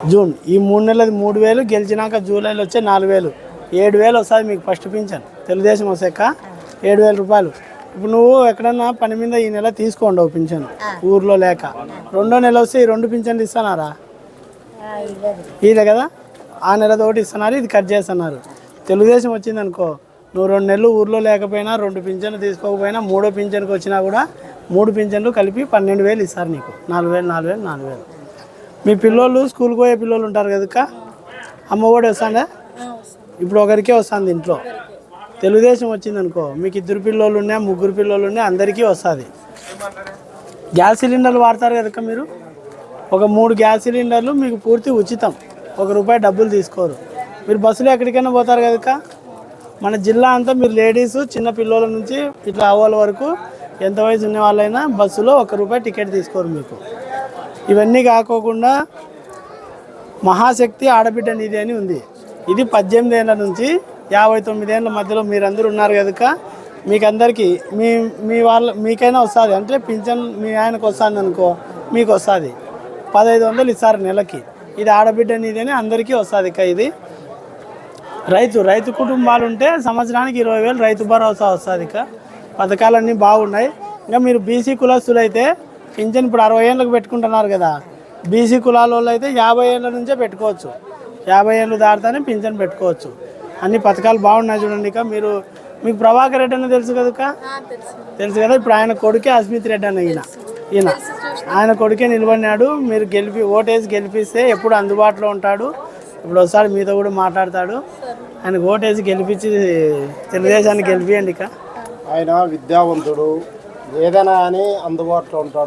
June. ఈ మూడు నెలలది మూడు వేలు గెలిచినాక జూలైలో వచ్చే నాలుగు వేలు. ఏడు వేలు వస్తుంది మీకు ఫస్ట్ పింఛన్. తెలుగుదేశం వస్తాక ఏడు వేల రూపాయలు. ఇప్పుడు నువ్వు ఎక్కడన్నా పని మీద ఈ నెల తీసుకోండవు పింఛన్. ఊర్లో లేక. రెండో నెల వస్తే ఈ రెండు పింఛన్లు ఇస్తున్నారా ఇదే కదా? ఆ నెల తోటి ఇస్తున్నారు ఇది కట్ చేస్తున్నారు. తెలుగుదేశం వచ్చింది అనుకో నువ్వు రెండు నెలలు ఊర్లో లేకపోయినా రెండు పింఛన్లు తీసుకోకపోయినా మూడో పింఛన్కి వచ్చినా కూడా మూడు పింఛన్లు కలిపి పన్నెండు వేలు ఇస్తారు నీకు. నాలుగు వేలు నాలుగు వేలు నాలుగు వేలు. మీ పిల్లోళ్ళు స్కూల్కి పోయే పిల్లోళ్ళు ఉంటారు కదా అమ్మ కూడా వస్తాడా ఇప్పుడు ఒకరికే వస్తుంది ఇంట్లో. తెలుగుదేశం వచ్చింది అనుకో మీకు ఇద్దరు పిల్లోళ్ళు ఉన్నాయి ముగ్గురు పిల్లోళ్ళు ఉన్నాయి అందరికీ వస్తుంది. గ్యాస్ సిలిండర్లు వాడతారు కదా మీరు? ఒక మూడు గ్యాస్ సిలిండర్లు మీకు పూర్తి ఉచితం. ఒక రూపాయి డబ్బులు తీసుకోరు. మీరు బస్సులో ఎక్కడికైనా పోతారు కదా మన జిల్లా అంతా మీరు లేడీస్ చిన్న పిల్లల నుంచి ఇట్లా అవ్వాల వరకు ఎంత వయసు ఉన్న వాళ్ళైనా బస్సులో ఒక రూపాయి టికెట్ తీసుకోరు మీకు. ఇవన్నీ కాకోకుండా మహాశక్తి ఆడబిడ్డ నిధి అని ఉంది. ఇది పద్దెనిమిది ఏళ్ళ నుంచి యాభై తొమ్మిది ఏళ్ళ మధ్యలో మీరందరూ ఉన్నారు కనుక మీకు అందరికీ మీ మీ వాళ్ళ మీకైనా వస్తుంది. అంటే పింఛన్ మీ ఆయనకు వస్తుంది అనుకో మీకు వస్తుంది. పదహైదు వందలు ఇస్తారు నెలకి. ఇది ఆడబిడ్డ నిధి అని అందరికీ వస్తుంది ఇక ఇది. రైతు రైతు కుటుంబాలు ఉంటే సంవత్సరానికి ఇరవై వేలు రైతు భరోసా వస్తుంది ఇక. పథకాలన్నీ బాగున్నాయి. ఇంకా మీరు బీసీ కులస్తులు అయితే పింఛన్ ఇప్పుడు అరవై ఏళ్ళకి పెట్టుకుంటున్నారు కదా. బీసీ కులాల వాళ్ళు అయితే యాభై ఏళ్ళ నుంచే పెట్టుకోవచ్చు. యాభై ఏళ్ళు దాటితేనే పింఛన్ పెట్టుకోవచ్చు. అన్ని పథకాలు బాగున్నాయి చూడండి ఇక. మీరు మీకు ప్రభాకర్ రెడ్డి అని తెలుసు కదా తెలుసు. కదా? ఇప్పుడు ఆయన కొడుకే అస్మిత్ రెడ్డి అన్న ఈయన. ఈయన. ఆయన కొడుకే నిలబడినాడు. మీరు గెలిపి ఓటేసి గెలిపిస్తే ఎప్పుడు అందుబాటులో ఉంటాడు. ఇప్పుడు ఒకసారి మీతో కూడా మాట్లాడతాడు. ఆయనకు ఓటేసి గెలిపించి తెలుగుదేశాన్ని గెలిపియండి ఇక. ఆయన విద్యావంతుడు. ఏదైనా అని అందుబాటులో ఉంటాడు.